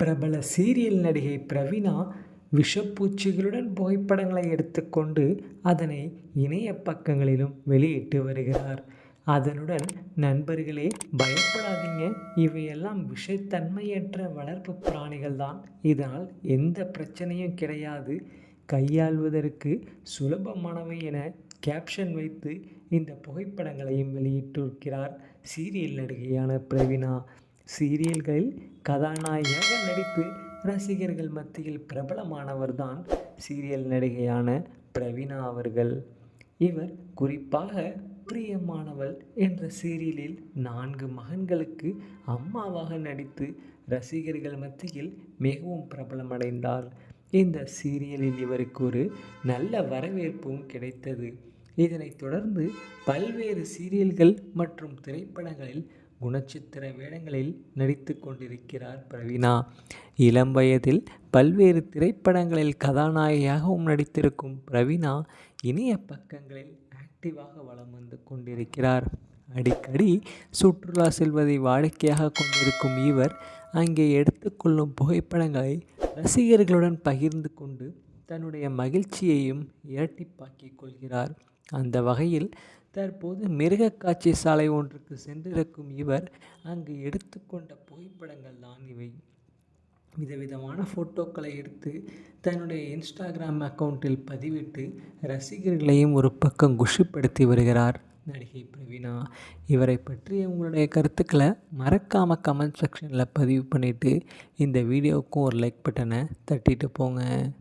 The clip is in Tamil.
பிரபல சீரியல் நடிகை பிரவீனா விஷப்பூச்சிகளுடன் புகைப்படங்களை எடுத்துக்கொண்டு அதனை இணைய பக்கங்களிலும் வெளியிட்டு வருகிறார். அதனுடன் நண்பர்களே பயப்படாதீங்க. இவையெல்லாம் விஷத்தன்மையற்ற வளர்ப்பு பிராணிகள் தான் இதனால் எந்த பிரச்சனையும் கிடையாது. கையாள்வதற்கு சுலபமானவை என கேப்ஷன் வைத்து இந்த புகைப்படங்களையும் வெளியிட்டிருக்கிறார் சீரியல் நடிகையான பிரவீனா சீரியல்களில் கதாநாயகியாக நடித்து ரசிகர்கள் மத்தியில் பிரபலமானவர் தான் சீரியல் நடிகையான பிரவீனா அவர்கள். இவர் குறிப்பாக பிரியமானவள் என்ற சீரியலில் நான்கு மகன்களுக்கு அம்மாவாக நடித்து ரசிகர்கள் மத்தியில் மிகவும் பிரபலமடைந்தார். இந்த சீரியலில் இவருக்கு ஒரு நல்ல வரவேற்பும் கிடைத்தது. இதனைத் தொடர்ந்து பல்வேறு சீரியல்கள் மற்றும் திரைப்படங்களில் குணச்சித்திர வேடங்களில் நடித்து கொண்டிருக்கிறார் பிரவீனா இளம் வயதில் பல்வேறு திரைப்படங்களில் கதாநாயகியாகவும் நடித்திருக்கும் பிரவீனா இணைய பக்கங்களில் ஆக்டிவாக வலம் வந்து கொண்டிருக்கிறார். அடிக்கடி சுற்றுலா செல்வதை வாடிக்கையாக கொண்டிருக்கும் இவர் அங்கே எடுத்துக்கொள்ளும் புகைப்படங்களை ரசிகர்களுடன் பகிர்ந்து கொண்டு தன்னுடைய மகிழ்ச்சியையும் இரட்டிப்பாக்கிக் கொள்கிறார். அந்த வகையில் தற்போது மிருகக்காட்சி சாலை ஒன்றுக்கு சென்றிருக்கும் இவர் அங்கு எடுத்துக்கொண்ட புகைப்படங்கள் தான் இவை. விதவிதமான ஃபோட்டோக்களை எடுத்து தன்னுடைய இன்ஸ்டாகிராம் அக்கௌண்ட்டில் பதிவிட்டு ரசிகர்களையும் ஒரு பக்கம் குஷிப்படுத்தி வருகிறார். நடிகை பிரவீனா இவரை பற்றிய உங்களுடைய கருத்துக்களை மறக்காமல் கமெண்ட் செக்ஷனில் பதிவு பண்ணிவிட்டு இந்த வீடியோவுக்கும் ஒரு லைக் பட்டனை தட்டிட்டு போங்க.